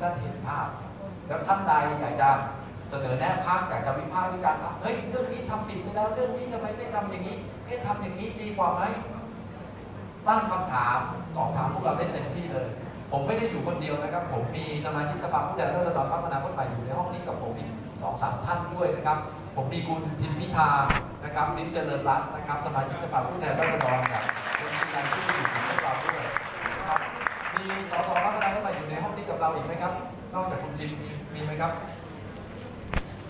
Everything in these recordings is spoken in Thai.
ท่านเห็นภาพ แล้วท่านใดอยากจะเสนอแนะพักอยากจะวิพากษ์วิจารณ์ว่าเฮ้ยเรื่องนี้ทำผิดไปแล้วเรื่องนี้ทำไมไม่ทำอย่างนี้เอ๊ะทำอย่างนี้ดีกว่าไหมตั้งคำถามสองถามพวกเราได้เต็มที่เลย ผมไม่ได้อยู่คนเดียวนะครับ ผมมีสมาชิกสภาผู้แทนราษฎรพรรคอนาคตใหม่อยู่ในห้องนี้กับผมอีกสองสามท่านด้วยนะครับ ผมมีคุณทิมพิธานะครับลิ้มเจริญรัตน์นะครับ สมาชิกสภาผู้แทนราษฎรกับคุณมีรายชื่ออยู่ ครับ นอกจากคุณทิมมีมีไหมครับ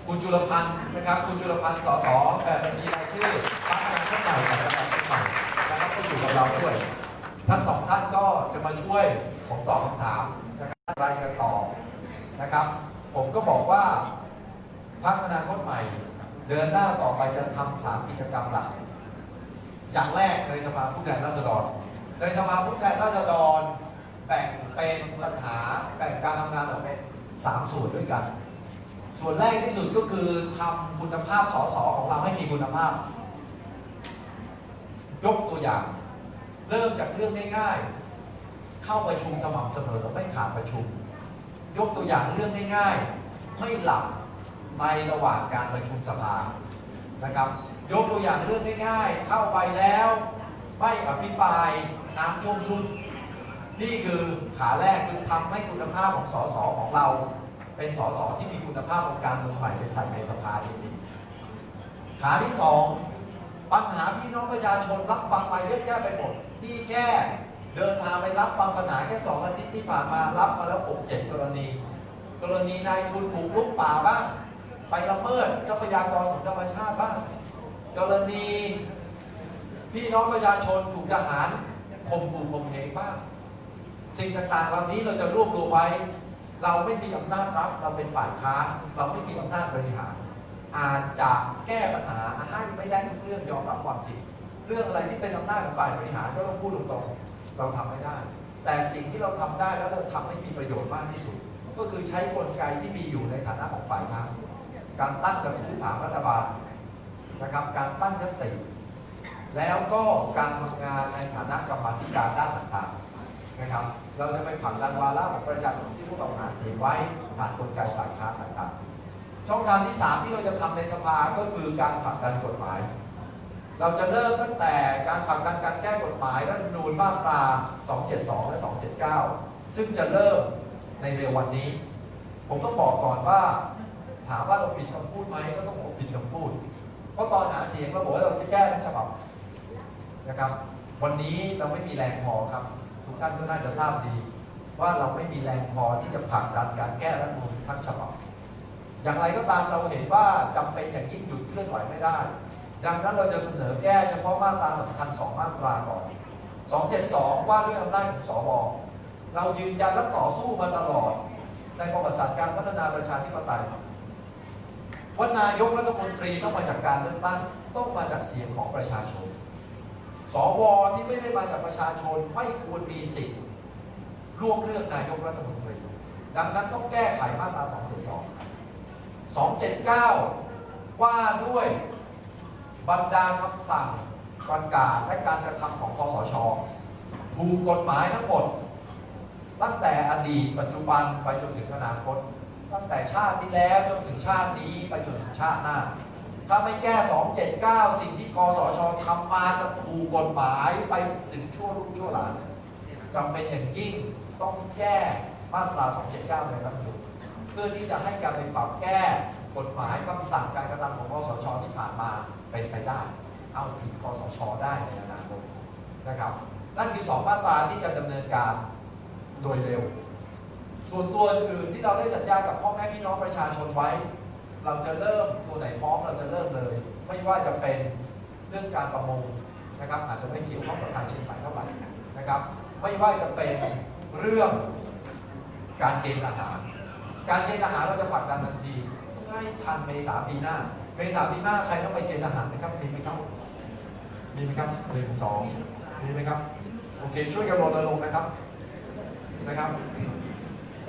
คุณจุลพันธ์นะครับ คุณจุลพันธ์สสแบบบัญชีรายชื่อพรรคอนาคตใหม่กับจังหวัดเชียงใหม่นะครับก็อยู่กับเราด้วยทั้งสองท่านก็จะมาช่วยผมตอบคำถามนะครับรายกันต่อนะครับ ผมก็บอกว่าพรรคอนาคตใหม่ เดินหน้าต่อไปจะทำสามกิจกรรมหลักอย่างแรกในสภาผู้แทนราษฎรในสภาผู้แทนราษฎร แบ่งเป็นปัญหาแบ่งการทำงานออกเป็นสามส่วนด้วยกัน ส่วนแรกที่สุดก็คือทำคุณภาพสสของเราให้มีคุณภาพ ยกตัวอย่าง เริ่มจากเรื่องง่ายๆเข้าประชุมสม่ำเสมอไม่ขาดประชุม ยกตัวอย่างเรื่องง่ายๆไม่หลับในระหว่างการประชุมสภานะครับ ยกตัวอย่างเรื่องง่ายๆเข้าไปแล้ว ไม่อภิปรายน้ำท่วมทุ่น นี่คือขาแรกคือทำให้คุณภาพของสสของเรา เป็นสสที่มีคุณภาพของการเมืองใหม่ไปใส่ในสภาจริงๆขาที่สองปัญหาพี่น้องประชาชนรับฟังมาเยอะแยะไปหมดที่แก้เดินทางไปรับฟังปัญหาแค่สองอาทิตย์ที่ผ่านมารับมาแล้วหกเจ็ดกรณี กรณีนายทุนถูกลุกป่าบ้างไปละเมิดทรัพยากรของธรรมชาติบ้างกรณีพี่น้องประชาชนถูกทหารข่มขู่ข่มเหงบ้าง สิ่งต่างๆ เหล่านี้เราจะรวบรวมไว้ เราไม่มีอำนาจรับ เราเป็นฝ่ายค้านเราไม่มีอำนาจบริหาร อาจจะแก้ปัญหาให้ไม่ได้ทุกเรื่องยอมรับความจริงเรื่องอะไรที่เป็นอำนาจของฝ่ายบริหารก็ต้องพูดตรงๆเราทำไม่ได้ แต่สิ่งที่เราทำได้แล้วเราทำให้มีประโยชน์มากที่สุด ก็คือใช้กลไกที่มีอยู่ในฐานะของฝ่ายค้านการตั้งกระทู้ถามรัฐบาลนะครับ การตั้งยติแล้วก็การทำงานในฐานะกรรมธิการด้านต่างๆ นะครับเราจะไปผลักดันวาระของประชาชนที่พวกเราหาเสียงไว้ผ่านกลไกฝ่ายค้านต่างๆ ช่องทางที่ 3 ที่เราจะทำในสภาก็คือการผลักดันกฎหมาย เราจะเริ่มตั้งแต่การผลักดันการแก้กฎหมายรัฐธรรมนูญมาตรา 272 และ 279 ซึ่งจะเริ่มในเร็ววันนี้ ผมต้องบอกก่อนว่าถามว่าเราผิดคำพูดไหมก็ต้องบอกผิดคำพูด เพราะตอนหาเสียงเราบอกว่าเราจะแก้ทั้งฉบับนะครับ วันนี้เราไม่มีแรงพอครับ ทุกท่านก็น่าจะทราบดี ว่าเราไม่มีแรงพอที่จะผลักดันการแก้รัฐธรรมนูญทั้งฉบับ อย่างไรก็ตามเราเห็นว่าจำเป็นอย่างยิ่งหยุดเคลื่อนไหวไม่ได้ ดังนั้นเราจะเสนอแก้เฉพาะมาตราสำคัญสองมาตราก่อน 272 ว่าด้วยอำนาจของสวเรายืนยันและต่อสู้มาตลอด ในประวัติศาสตร์การพัฒนาประชาธิปไตยว่านายกรัฐมนตรีต้องมาจากการเลือกตั้งต้องมาจากเสียงของประชาชน สวที่ไม่ได้มาจากประชาชนไม่ควรมีสิทธิ์ร่วมเลือกนายกรัฐมนตรี ดังนั้นต้องแก้ไขมาตรา 272 279 ว่าด้วยบรรดาคำสั่งประกาศและการกระทำของคอสชถูกกฎหมายทั้งหมด ตั้งแต่อดีตปัจจุบันไปจนถึงอนาคต ตั้งแต่ชาติที่แล้วจนถึงชาตินี้ไปจนถึงชาติหน้า ถ้าไม่แก้ 279 สิ่งที่คอสชทำมาจะถูกกฎหมายไปถึงชั่วลูกชั่วหลานจำเป็นอย่างยิ่งต้องแก้มาตรา 279ในรัฐธรรมนูญเพื่อที่จะให้การไปปรับแก้กฎหมายคำสั่งการกระทำของคอสชที่ผ่านมาเป็นไปได้ เอาผิดคอสชได้ในอนาคตนะครับนั่นคือสองมาตราที่จะดำเนินการโดยเร็ว ส่วนตัวอื่นที่เราได้สัญญากับพ่อแม่พี่น้องประชาชนไว้ เราจะเริ่มตัวไหนพร้อมเราจะเริ่มเลย ไม่ว่าจะเป็นเรื่องการประมงนะครับอาจจะไม่เกี่ยวข้องกับทางเชียงใหม่เท่าไหร่นะครับ ไม่ว่าจะเป็นเรื่องการเกณฑ์อาหาร การเกณฑ์อาหารเราจะผลักดันทันทีให้ทันเมษาปีหน้า เมษาปีหน้าใครต้องไปเกณฑ์อาหารนะครับมีไหมครับมีไหมครับหนึ่งสองมีไหมครับโอเคช่วยกันรณรงค์นะครับนะครับ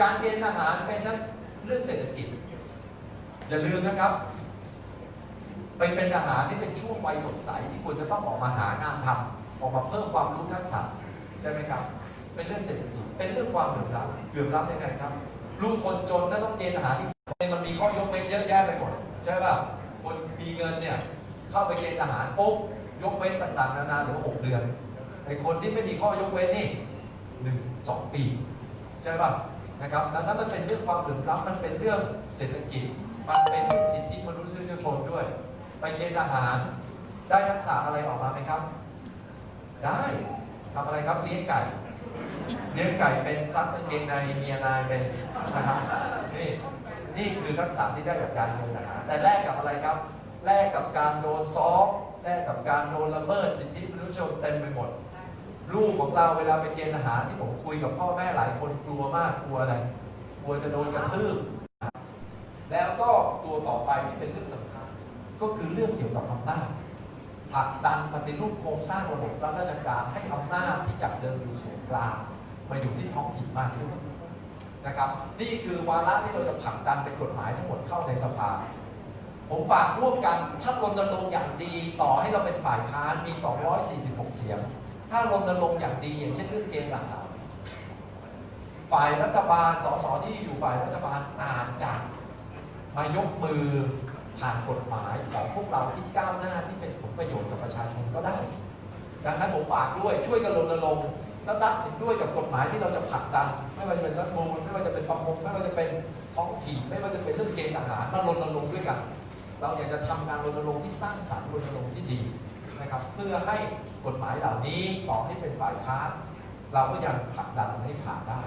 การเกณฑ์อาหารเป็นเรื่องเศรษฐกิจ อย่าลืมนะครับ ไปเป็นทหารนี่เป็นช่วงวัยสดใสที่ควรจะต้องออกมาหางานทำออกมาเพิ่มความรู้ทักษะใช่ไหมครับ เป็นเรื่องเศรษฐกิจเป็นเรื่องความเหลื่อมล้ำเหลื่อมล้ำยังไงครับลูกคนจนถ้าต้องเกณฑ์ทหารที่มันมีข้อยกเว้นเยอะแยะไปหมดใช่ป่ะคนมีเงินเนี่ยเข้าไปเกณฑ์ทหารปุ๊บยกเว้นต่างๆนานาหรือหกเดือนไอ้คนที่ไม่มีข้อยกเว้นนี่หนึ่งสองปี ใช่ป่ะนะครับดังนั้นมันเป็นเรื่องความเหลื่อมล้ำมันเป็นเรื่องเศรษฐกิจ มันเป็นสิทธิมนุษยชนด้วย ไปเกณฑ์ทหาร ได้ทักษะอะไรออกมาไหมครับ ได้ทำอะไรครับเลี้ยงไก่เลี้ยงไก่เป็นซักกางเกงในเมียนายเป็นนะครับนี่นี่คือทักษะที่ได้จากการเกณฑ์ทหารแต่แลกกับอะไรครับ แลกกับการโดนซ้อมแลกกับการโดนละเมิดสิทธิมนุษยชนเต็มไปหมด ลูกของเราเวลาไปเกณฑ์ทหารที่ผมคุยกับพ่อแม่หลายคนกลัวมากกลัวอะไรกลัวจะโดนกระทืบ แล้วก็ตัวต่อไปที่เป็นเรื่องสำคัญ ก็คือเรื่องเกี่ยวกับอำนาจผลักดันปฏิรูปโครงสร้างระบบรัฐราชการให้อำนาจที่จากเดิมอยู่ส่วนกลางมาอยู่ที่ท้องถิ่นมากขึ้นนะครับ นี่คือวาระที่เราจะผลักดันเป็นกฎหมายทั้งหมดเข้าในสภา ผมฝากร่วมกันถ้ารณรงค์อย่างดีต่อให้เราเป็นฝ่ายค้านมี 246 เสียง ถ้ารณรงค์อย่างดีอย่างเช่นเรื่องเกณฑ์ทหารฝ่ายรัฐบาลสสที่อยู่ฝ่ายรัฐบาลอาจจะ มายกมือผ่านกฎหมายของพวกเราที่ก้าวหน้าที่เป็นผลประโยชน์กับประชาชนก็ได้ ดังนั้นผมฝากด้วยช่วยกันรณรงค์แล้วตั้งเห็นด้วยกับกฎหมายที่เราจะผลักดัน ไม่ว่าจะเป็นรัฐมนูญไม่ว่าจะเป็นประมงไม่ว่าจะเป็นท้องถิ่นไม่ว่าจะเป็นเรื่องเกณฑ์ทหารมารณรงค์ด้วยกัน เราอยากจะทำการรณรงค์ที่สร้างสรรค์รณรงค์ที่ดีนะครับเพื่อให้กฎหมายเหล่านี้ต่อให้เป็นฝ่ายค้านเราก็ยังผลักดันให้ผ่านได้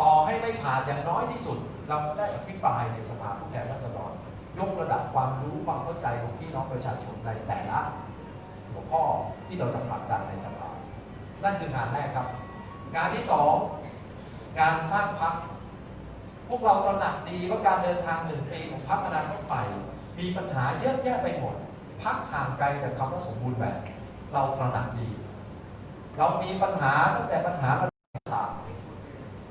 ต่อให้ไม่ผ่านอย่างน้อยที่สุด เราก็ได้อภิปรายในสภาผู้แทนราษฎรยกระดับความรู้ความเข้าใจของพี่น้องประชาชนในแต่ละหัวข้อที่เราจะผลักดันในสภา นั่นคืองานแรกครับ งานที่สองงานสร้างพรรคพวกเราตระหนักดีว่าการเดินทางหนึ่งปีของพรรคอนาคตใหม่มีปัญหาเยอะแยะไปหมดพักห่างไกลจากคำว่าสมบูรณ์แบบ เราตระหนักดี เรามีปัญหาตั้งแต่ปัญหาระดับศาสตร์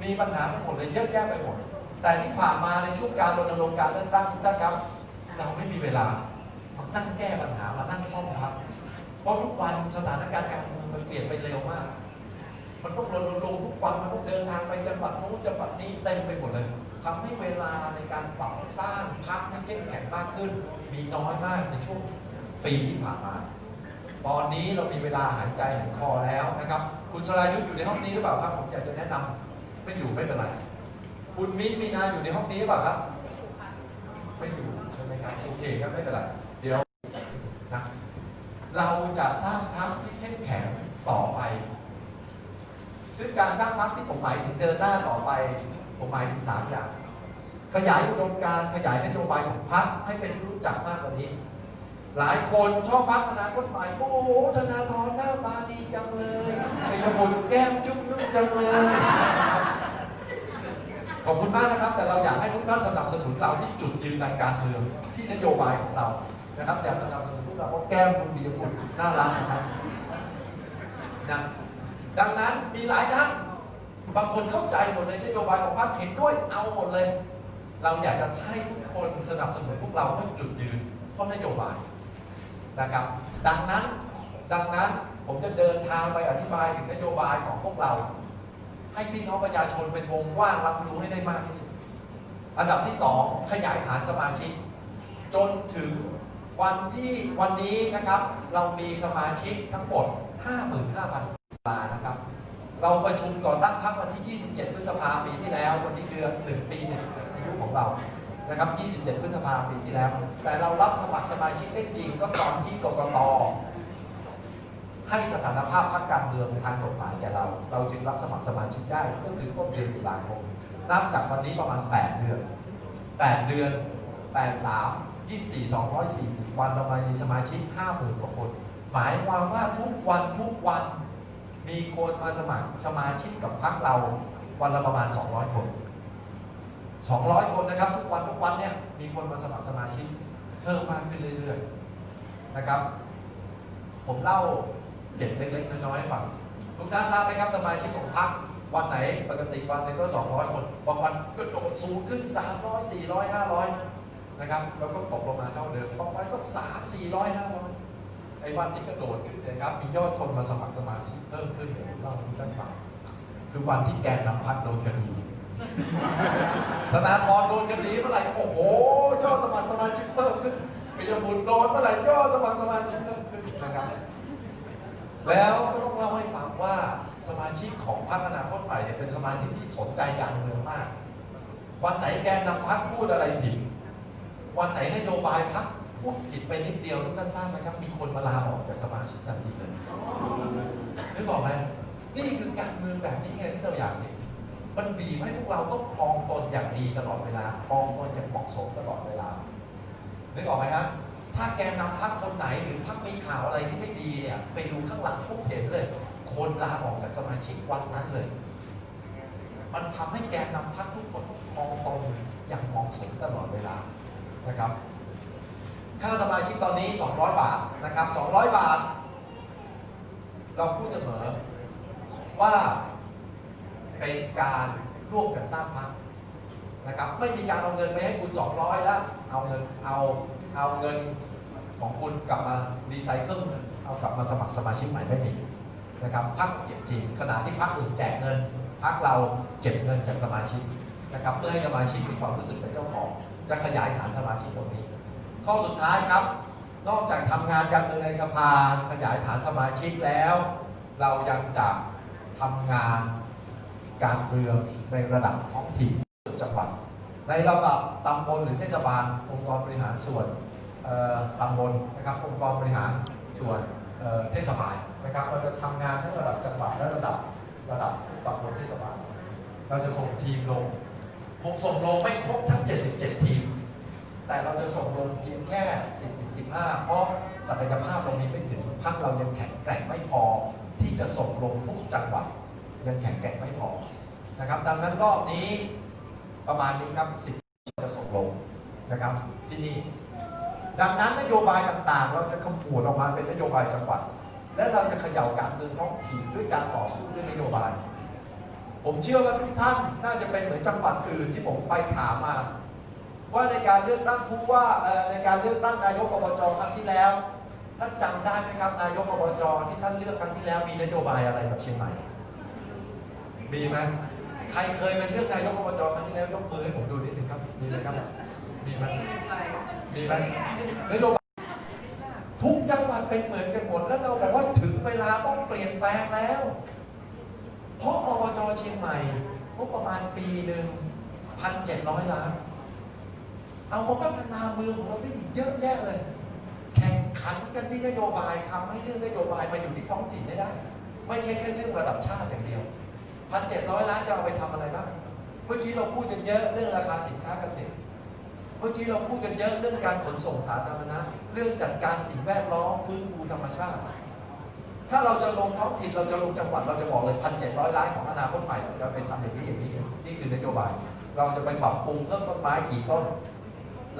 มีปัญหาไปหมดเลยเยอะแยะไปหมด แต่ที่ผ่านมาในช่วงการรณรงค์การเลือกตั้งทุกท่านครับ เราไม่มีเวลามานั่งแก้ปัญหามานั่งซ่อมพักเพราะทุกวันสถานการณ์การเมืองมันเปลี่ยนไปเร็วมาก มันต้องรณรงค์ทุกวันมันต้องเดินทางไปจังหวัดนู้นจังหวัดนี้เต็มไปหมดเลยทำให้เวลาในการปรับสร้างพักให้เข้มแข็งมากขึ้น มีน้อยมากในช่วงปีที่ผ่านมา ตอนนี้เรามีเวลาหายใจหายคอแล้วนะครับ คุณสรายุทธ์อยู่ในห้องนี้หรือเปล่าครับ ผมอยากจะแนะนำ ไม่อยู่ไม่เป็นไร คุณมิ้นมีนาอยู่ในห้องนี้เปล่าครับ ไม่อยู่ใช่ไหมครับโอเคครับไม่เป็นไรเดี๋ยวนะเราจะสร้างพรรคที่เข้มแข็งต่อไป ซึ่งการสร้างพรรคที่ผมหมายถึงเดินหน้าต่อไป ผมหมายถึงสามอย่าง ขยายอุดมการขยายนโยบายของพรรคให้เป็นรู้จักมากกว่านี้หลายคนชอบพรรคอนาคตใหม่โอ้โหธนาธรหน้าตาดีจังเลยเป็นบุญแก้มจุ้มนุ่มจังเลย ขอบคุณมากนะครับ แต่เราอยากให้ทุกท่านสนับสนุนเราที่จุดยืนทางการเมืองที่นโยบายของเรานะครับอยากสนับสนุนพวกเราเพราะแก้มคุณดีคุณน่ารักนะครับนะดังนั้นมีหลายท่านบางคนเข้าใจหมดเลยนโยบายของพรรคเห็นด้วยเอาหมดเลย เราอยากจะให้ทุกคนสนับสนุนพวกเราให้จุดยืนเพราะนโยบายนะครับ ดังนั้นดังนั้นผมจะเดินทางไปอธิบายถึงนโยบายของพวกเรา ให้พี่น้องประชาชนเป็นวงกว้างรับรู้ให้ได้มากที่สุด อันดับที่สองขยายฐานสมาชิก จนถึงวันที่วันนี้นะครับ เรามีสมาชิกทั้งหมด 55,000ลานะครับ เราประชุมก่อตั้งพรรควันที่ 27 พฤษภาปีที่แล้ว วันนี้เดือนหนึ่งปีหนึ่งอายุของเรานะครับ 27 พฤษภาปีที่แล้ว แต่เรารับสมัครสมาชิกได้จริงก็ตอนที่กกต ให้สถานภาพพรรคการเมืองทางกฎหมายแก่เรา เราจึงรับสมัครสมาชิกได้ก็คือต้นเดือนตุลาคมนับจากวันนี้ประมาณ 8 เดือน 8 เดือน 8 3 24 240 วันเรามีสมาชิก 50,000กว่าคน หมายความว่าทุกวันทุกวันมีคนมาสมัครสมาชิกกับพรรคเราวันละประมาณ 200 คน 200 คนนะครับ ทุกวันทุกวันเนี่ยมีคนมาสมัครสมาชิกเพิ่มมากขึ้นเรื่อยๆนะครับ ผมเล่า เก็บเล็กๆน้อยๆให้ฟังทุกท่านทราบไหมครับสมาชิกของพรรควันไหนปกติวันหนึงก็ 200 คนบางวันก็โดดสูงขึ้น 300 400 500 นะครับแล้วก็ตกลงมาเท่าเดิมบางวันก็ 3 400 500ไอ้วันที่กระโดดขึ้นนะครับมียอดคนมาสมัครสมาชิกเพิ่มขึ้นเดี๋ยวผมเล่าให้ทุกท่านฟังคือวันที่แกนนำพรรคโดนคดีธนาธรโดนคดีเมื่อไหร่โอ้โหยอดสมัครสมาชิกเพิ่มขึ้นปิยบุตรโดนเมื่อไหร่ยอดสมัครสมาชิกเพิ่มขึ้นนะครับ แล้วก็ต้องเล่าให้ฟังว่าสมาชิกของพรรคอนาคตใหม่เนี่ยเป็นสมาชิกที่สนใจการเมืองมาก วันไหนแกนนำพรรคพูดอะไรผิด วันไหนนโยบายพรรคพูดผิดไปนิดเดียวทุกท่านทราบไหมครับ มีคนมาลาออกจากสมาชิกทันทีเลยนึกออกไหมนี่คือการเมืองแบบนี้ไงที่เราอยากเห็นมันบีบให้พวกเราต้องครองตนอย่างดีตลอดเวลาครองตนอย่างเหมาะสมตลอดเวลานึกออกไหมครับ ถ้าแกนำพรรคนไหนหรือพรรคมีข่าวอะไรที่ไม่ดีเนี่ย ไปดูข้างหลังพวกเห็นเลย คนลาออกจากสมาชิกวันนั้นเลย มันทำให้แกนำพรรคทุกคนต้องครงอย่างเหมาะสมตลอดเวลานะครับค่าสมาชิกตอนนี้ 200 บาทนะครับ 200 บาท เราพูดเสมอว่าเป็นการร่วมกันสร้างพรรคนะครับ ไม่มีการเอาเงินไปให้คุณ 200 แล้ว เอาเงินเอา เอาเงินของคุณกลับมารีไซเคิลเอากลับมาสมัครสมาชิกใหม่ไม่มีนะครับพรรคเก็บจริงขณะที่พรรคอื่นแจกเงินพรรคเราเก็บเงินจากสมาชิกนะครับเพื่อให้สมาชิกมีความรู้สึกเป็นเจ้าของ จะขยายฐานสมาชิกตรงนี้ ข้อสุดท้ายครับ นอกจากทำงานการเมืองในสภาขยายฐานสมาชิกแล้ว เรายังจะทำงานการเมืองในระดับท้องถิ่นจังหวัดในระดับตำบลหรือเทศบาลองค์กรบริหารส่วน ตำบลนะครับองค์กรบริหารส่วนเทศบาลนะครับเราจะทำงานทั้งระดับจังหวัดและระดับระดับตำบลเทศบาล เราจะส่งทีมลงผมส่งลงไม่ครบทั้ง 77 ทีม แต่เราจะส่งลงเพียงแค่ 10-15 เพราะศักยภาพตรงนี้ไม่ถึงพักเรายังแข็งแกร่งไม่พอ ที่จะส่งลงทุกจังหวัดยังแข็งแกร่งไม่พอนะครับดังนั้นรอบนี้ประมาณนี้ครับ 10 จะส่งลงนะครับที่นี่ ดังนั้นนโยบายต่างๆ เราจะขมวดออกมาเป็นนโยบายจังหวัด และเราจะเขย่าการเมืองท้องถิ่นด้วยการต่อสู้ด้วยนโยบาย ผมเชื่อว่าทุกท่านน่าจะเป็นเหมือนจังหวัดอื่นที่ผมไปถามมา ว่าในการเลือกตั้งผู้ว่าในการเลือกตั้งนายกอบจครั้งที่แล้วท่านจำได้ไหมครับนายกอบจที่ท่านเลือกครั้งที่แล้วมีนโยบายอะไรกับเชียงใหม่มีไหมใครเคยไปเลือกนายกอบจครั้งที่แล้วยกมือให้ผมดูนิดหนึ่งครับมีไหมครับมีไหม มีไหมนโยบายทุกจังหวัดเป็นเหมือนกันหมด แล้วเราบอกว่าถึงเวลาต้องเปลี่ยนแปลงแล้ว เพราะอบจเชียงใหม่งบประมาณปีหนึ่งพันเจ็ดร้อยล้าน เอามาพัฒนาเมืองของเราได้อีกเยอะแยะเลย แข่งขันกันที่นโยบายทำให้เรื่องนโยบายมาอยู่ที่ท้องถิ่นได้ได้ ไม่ใช่แค่เรื่องระดับชาติอย่างเดียวพันเจ็ดร้อยล้านจะเอาไปทำอะไรบ้าง เมื่อกี้เราพูดกันเยอะเรื่องราคาสินค้าเกษตร เมื่อกี้เราพูดกันเยอะเรื่องการขนส่งสาธารณะ เรื่องจัดการสิ่งแวดล้อมฟื้นฟูธรรมชาติ ถ้าเราจะลงท้องถิ่นเราจะลงจังหวัดเราจะบอกเลยพันเจ็ดร้อยล้านของอนาคตใหม่เราจะไปทำอย่างนี้อย่างนี้นี่คือนโยบาย เราจะไปปรับปรุงเพิ่มต้นไม้กี่ต้น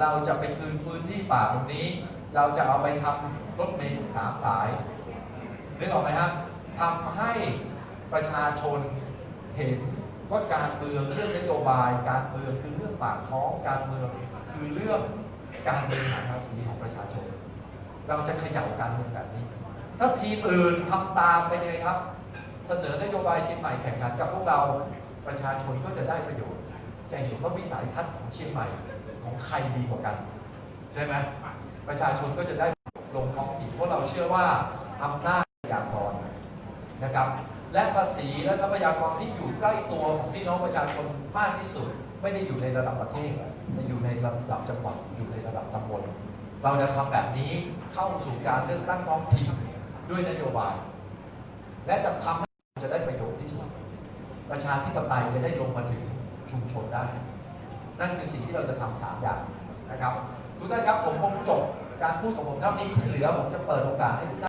เราจะไปคืนพื้นที่ป่าตรงนี้ เราจะเอาไปทำรถเมล์สามสายนึกออกไหมฮะทำให้ประชาชนเห็น ว่าการเมืองเรื่องนโยบาย การเมืองคือเรื่องปากท้องการเมืองคือเรื่องการบริหารภาษีของประชาชน เราจะเขย่าการเมืองแบบนี้ ถ้าทีมอื่นทำตามไปเลยครับ เสนอนโยบายเชียงใหม่แข่งขันกับพวกเราประชาชนก็จะได้ประโยชน์ จะเห็นว่าวิสัยทัศน์ของเชียงใหม่ของใครดีกว่ากัน ใช่ไหมประชาชนก็จะได้ลงท้องถิ่นเพราะเราเชื่อว่าอำนาจทรัพยากรนะครับ และภาษีและทรัพยากรที่อยู่ใกล้ตัวของพี่น้องประชาชนมากที่สุด ไม่ได้อยู่ในระดับประเทศแต่อยู่ในระดับจังหวัดอยู่ในระดับตำบลเราจะทำแบบนี้เข้าสู่การเลือกตั้งท้องถิ่นด้วยนโยบาย และจะทำให้จะได้ประโยชน์ที่สุดประชาธิปไตยจะได้ลงมาถึงชุมชนได้ นั่นคือสิ่งที่เราจะทำสามอย่างนะครับทุกท่านครับผมคงจบการพูดของผมเท่านี้ที่เหลือผมจะเปิดโอกาสให้ทุกท่าน